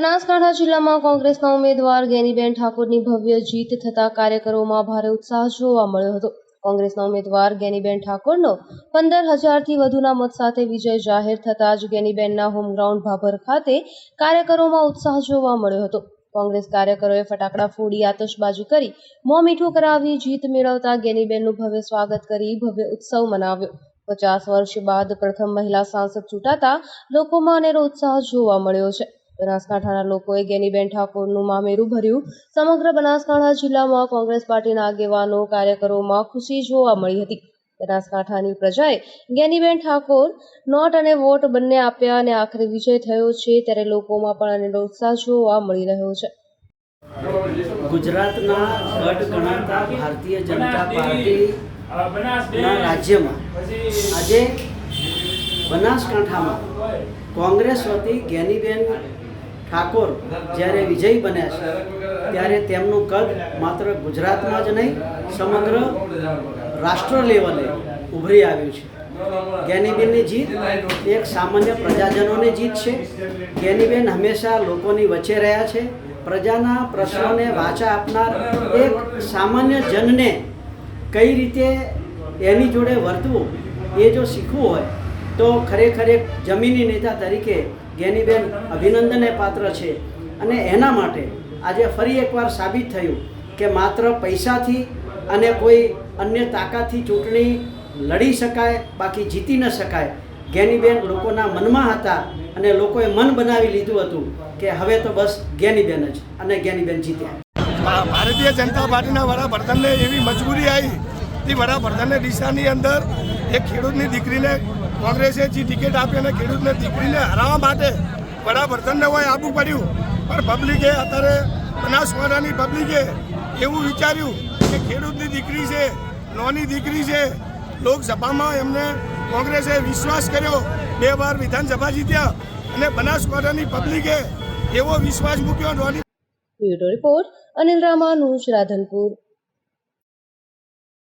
બનાસકાંઠા જિલ્લામાં કોંગ્રેસના ઉમેદવાર ગેનીબેન ઠાકોરની ભવ્ય જીત થતા કાર્યકરોમાં ભારે ઉત્સાહ જોવા મળ્યો હતો. કોંગ્રેસના ઉમેદવાર ગેનીબેન ઠાકોરનો પંદર હજારથી વધુના મત સાથે વિજય જાહેર થતાં જ ગેનીબેનના હોમગ્રાઉન્ડ ભાભર ખાતે કાર્યકરોમાં ઉત્સાહ જોવા મળ્યો હતો. કોંગ્રેસ કાર્યકરોએ ફટાકડા ફોડી આતશબાજી કરી મોં મીઠું કરાવી જીત મેળવતા ગેનીબેનનું ભવ્ય સ્વાગત કરી ભવ્ય ઉત્સવ મનાવ્યો. પચાસ વર્ષ બાદ પ્રથમ મહિલા સાંસદ ચૂંટાતા લોકોમાં અનેરો ઉત્સાહ જોવા મળ્યો છે. બનાસકાંઠાના લોકોએ ગેનીબેન ઠાકોરનું મામેરું ભર્યું. સમગ્ર બનાસકાંઠા જિલ્લામાં કોંગ્રેસ પાર્ટીના આગેવાનો કાર્યકરોમાં ખુશી જોવા મળી હતી. બનાસકાંઠાની પ્રજાએ ગેનીબેન ઠાકોર નોટ અને વોટ બંને આપ્યા અને આખરે વિજય થયો છે ત્યારે લોકોમાં પણ અને ઉત્સાહ જોવા મળી રહ્યો છે. ગુજરાતના ગઢ ગણાતા ભારતીય જનતા પાર્ટી રાજ્યમાં આજે બનાસકાંઠામાં કોંગ્રેસ વતી જ્ઞાનીબેન ઠાકોર જ્યારે વિજય બન્યા છે, ત્યારે તેમનું કદ માત્ર ગુજરાતમાં જ નહીં, સમગ્ર રાષ્ટ્ર લેવલે ઉભરી આવ્યું છે. જ્ઞાનીબેનની જીત એક સામાન્ય પ્રજાજનોની જીત છે. જ્ઞાનીબેન હંમેશા લોકોની વચ્ચે રહ્યા છે. પ્રજાના પ્રશ્નોને વાચા આપનાર એક સામાન્ય જનને કઈ રીતે એની જોડે વર્તવું એ જો શીખવું હોય, તો ખરેખર એક જમીની નેતા તરીકે જ્ઞાનીબેન અભિનંદનને પાત્ર છે. અને એના માટે આજે ફરી એકવાર સાબિત થયું કે માત્ર પૈસાથી અને કોઈ અન્ય તાકાતથી ચૂંટણી લડી શકાય, બાકી જીતી ન શકાય, ગેનીબેન લોકોના મનમાં હતા અને લોકોએ મન બનાવી લીધું હતું કે હવે તો બસ જ્ઞાનીબેન જ અને ગેનીબેન જીત્યા. ભારતીય જનતા પાર્ટીના વડાપ્રધાનને એવી મજબૂરી આવી, તે વડાપ્રધાનને દિશાની અંદર એક ખેડૂતની દીકરીને કોંગ્રેસે જે ટિકિટ આપી અને ખેડૂતની દીકરીને હરાવવા માટે વડાપ્રધાનને હોય આબુ પડ્યું. પણ પબ્લિકે અત્યારે બનાસકાંઠાની પબ્લિકે એવું વિચાર્યું કે ખેડૂતની દીકરી છે, નોની દીકરી છે. લોકસભામાં એમને કોંગ્રેસે વિશ્વાસ કર્યો. બે વાર વિધાનસભા જીત્યા અને બનાસકાંઠાની પબ્લિકે એવો વિશ્વાસ મૂક્યો નોની રિપોર્ટ અનિલ રામાનુજ રાધનપુર.